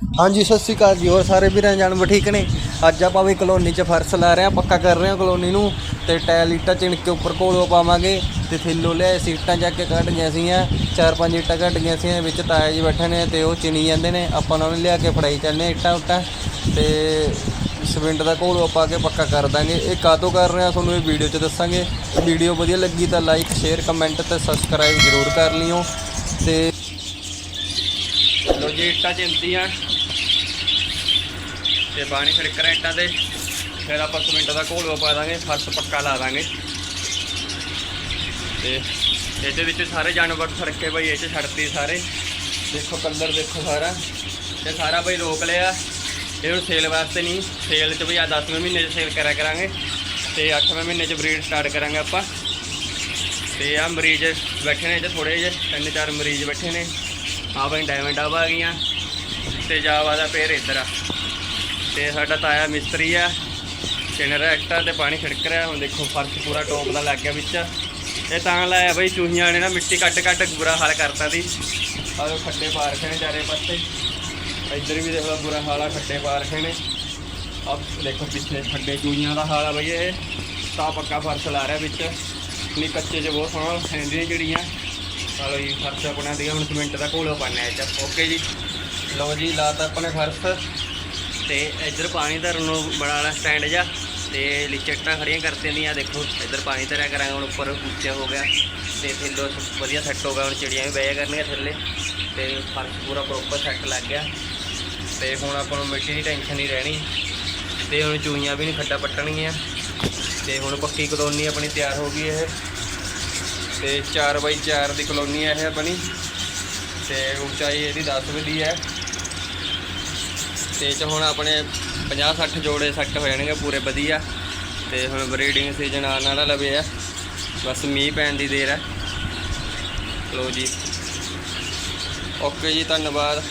ਹਾਂਜੀ, ਸਤਿ ਸ਼੍ਰੀ ਅਕਾਲ ਜੀ, ਹੋਰ ਸਾਰੇ ਵੀਰਾਂ ਜਾਨ ਠੀਕ ਨੇ? ਅੱਜ ਆਪਾਂ ਵੀ ਕਲੋਨੀ 'ਚ ਫਰਸ਼ ਲਾ ਰਹੇ ਆ ਪੱਕਾ ਕਰ ਰਹੇ ਆ ਕਲੋਨੀ ਨੂੰ ਤੇ ਟਾਇਲ ਇੱਟਾਂ ਚਿਣ ਕੇ ਉੱਪਰ ਕੋਲੋਂ ਪਾਵਾਂਗੇ ਤੇ ਥੱਲੋਂ ਲਿਆ ਸੀਟਾਂ ਚੱਕ ਕੇ ਕੱਢ ਗਈਆਂ ਸੀਆਂ, ਚਾਰ ਪੰਜ ਇੱਟਾਂ ਕੱਢ ਗਈਆਂ ਸੀ ਵਿੱਚ ਤਾਇਆ ਜੀ ਬੈਠੇ ਨੇ ਤੇ ਉਹ ਚਿਣੀ ਜਾਂਦੇ ਨੇ, ਆਪਾਂ ਉਹਨਾਂ ਨੂੰ ਲਿਆ ਕੇ ਫੜਾਈ ਚੱਲਨੇ ਆ ਇੱਟਾਂ ਉੱਟਾਂ ਤੇ ਸਿਮੈਂਟ ਦਾ ਘੋਲ ਪਾ ਕੇ ਪੱਕਾ ਕਰ ਦਾਂਗੇ। ਇਹ ਕਾਦੋਂ ਕਰ ਰਹੇ ਆ ਤੁਹਾਨੂੰ ਇਹ ਵੀਡੀਓ 'ਚ ਦੱਸਾਂਗੇ। ਵੀਡੀਓ ਵਧੀਆ ਲੱਗੀ ਤਾਂ ਲਾਈਕ ਸ਼ੇਅਰ ਕਮੈਂਟ ਤੇ ਸਬਸਕ੍ਰਾਈਬ ਜ਼ਰੂਰ ਕਰ ਲਿਓ ਤੇ ਜੀ ਇੱਟਾਂ ਚਿੰਦੀਆਂ ਤੇ ਪਾਣੀ ਛਿੜਕ ਇੱਟਾਂ ਤੇ ਫਿਰ ਆਪਾਂ ਸਿਮੈਂਟ ਦਾ ਘੋਲ ਪਾ ਦਾਂਗੇ, ਫਰਸ਼ ਪੱਕਾ ਲਾ ਦਾਂਗੇ। ਤੇ ਇਹਦੇ ਵਿੱਚ ਸਾਰੇ ਜਾਨਵਰ ਫਰਕੇ ਬਈ ਇਹ ਚ ਛੱਡਤੀ ਸਾਰੇ। ਦੇਖੋ ਕਲਰ ਦੇਖੋ ਸਾਰਾ। ਤੇ ਸਾਰਾ ਬਈ ਰੋਕ ਲਿਆ। ਇਹਨੂੰ ਸੇਲ ਵਾਸਤੇ ਨਹੀਂ ਸੇਲ ਚ ਵੀ ਆ 10ਵੇਂ ਮਹੀਨੇ ਚ ਸੇਲ ਕਰਿਆ ਕਰਾਂਗੇ। ਤੇ 8ਵੇਂ ਮਹੀਨੇ ਚ ਬਰੀਡ ਸਟਾਰਟ ਕਰਾਂਗੇ ਆਪਾਂ। ਤੇ ਆ ਮਰੀਜ਼ ਬੈਠੇ ਨੇ ਇੱਥੇ ਥੋੜੇ ਜਿਹੇ, ਤਿੰਨ ਚਾਰ ਮਰੀਜ਼ ਬੈਠੇ ਨੇ। ਆ ਬਈ ਡਾਇਮੰਡ ਆਬ ਆ ਗਈਆਂ। ਤੇ ਜਾਵਾ ਦਾ ਪੇਰ ਇੱਧਰ ਆ। ਤੇ ਸਾਡਾ ਤਾਇਆ ਮਿਸਤਰੀ ਆ। ਸਿਨਰ ਤੇ ਪਾਣੀ ਛਿੜਕ ਰਿਹਾ। ਹੁਣ ਦੇਖੋ ਫਰਸ਼ ਪੂਰਾ ਟੋਪ ਦਾ ਲੱਗ ਗਿਆ ਵਿੱਚ। ਇਹ ਤਾਂ ਲਾਇਆ ਬਈ ਚੂਹੀਆਂ ਨੇ ਨਾ, ਮਿੱਟੀ ਕੱਟ ਕੱਟ ਬੁਰਾ ਹਾਲ ਕਰਤਾ ਦੀ ਆਹ ਖੱਡੇ ਪਾ ਰੱਖੇ ਨੇ ਚਾਰੇ ਪਾਸੇ। ਇੱਧਰ ਵੀ ਦੇਖੋ ਬੁਰਾ ਹਾਲ ਆ, ਖੱਡੇ ਪਾ ਰੱਖੇ ਨੇ। ਆਹ ਦੇਖੋ ਪਿੱਛੇ ਖੱਡੇ ਚੂਹੀਆਂ ਦਾ ਹਾਲ ਆ ਬਈ ਇਹ। ਤਾਂ ਪੱਕਾ ਫਰਸ਼ ਲਾ ਰਿਹਾ ਵਿੱਚ। ਨਹੀਂ ਕੱਚੇ 'ਚ ਬਹੁਤ ਸੋਹਣਾ ਫੈਂਦੀਆਂ ਜਿਹੜੀਆਂ। ਚਲੋ ਜੀ, ਫਰਸ਼ ਆਪਣਾ ਦੀ ਹੁਣ ਸਿਮੈਂਟ ਦਾ ਘੋਲੋ ਪਾਣਾ ਇਹ 'ਚ ਓਕੇ ਜੀ। ਲਓ ਜੀ, ਲਾਤਾ ਆਪਣੇ ਫਰਸ਼। ਤੇ ਇੱਧਰ ਪਾਣੀ ਧਰਨ ਨੂੰ ਬਣਾ ਸਟੈਂਡ ਜਾ ਤੇ ਲਿਚਟਾਂ ਖੜੀਆਂ ਕਰਤੇ ਦੀਆਂ, ਦੇਖੋ, ਇੱਧਰ ਪਾਣੀ ਧਰਿਆ ਕਰਾਂਗੇ, ਹੁਣ ਉੱਪਰ ਉੱਚਾ ਹੋ ਗਿਆ। ਤੇ ਥੱਲੇ ਵਧੀਆ ਸੈੱਟ ਹੋ ਗਿਆ, ਹੁਣ ਚਿੜੀਆਂ ਵੀ ਬਹਿ ਕਰਨਗੀਆਂ ਥੱਲੇ। ਤੇ ਫਰਸ਼ ਪੂਰਾ ਪ੍ਰੋਪਰ ਸੈੱਟ ਲੱਗ ਗਿਆ। ਤੇ ਹੁਣ ਆਪਾਂ ਨੂੰ ਮਿੱਟੀ ਦੀ ਟੈਨਸ਼ਨ ਨਹੀਂ ਰਹਿਣੀ। ਤੇ ਹੁਣ ਚੂਹੀਆਂ ਵੀ ਨਹੀਂ ਖੱਡਾ ਪੱਟਣਗੀਆਂ। ਤੇ ਹੁਣ ਪੱਕੀ ਕਲੋਨੀ ਆਪਣੀ ਤਿਆਰ ਹੋ ਗਈ ਇਹ। ਤੇ 4 ਬਾਈ 4 ਦੀ ਕਲੋਨੀ ਹੈ ਇਹ ਆਪਣੀ। ਤੇ ਉਚਾਈ ਇਹਦੀ 10 ਦੀ ਹੈ। ਤੇ 'ਚ ਹੁਣ ਆਪਣੇ 50 60 ਜੋੜੇ ਸੈੱਟ ਹੋ ਜਾਣਗੇ, ਪੂਰੇ ਵਧੀਆ। ਤੇ ਹੁਣ ਬਰੀਡਿੰਗ ਸੀਜ਼ਨ ਆਉਣ ਵਾਲਾ ਲਵੇ ਆ। ਬਸ ਮੀਂਹ ਪੈਣ ਦੀ ਦੇਰ ਹੈ। ਲੋ ਜੀ। ਓਕੇ ਜੀ, ਧੰਨਵਾਦ।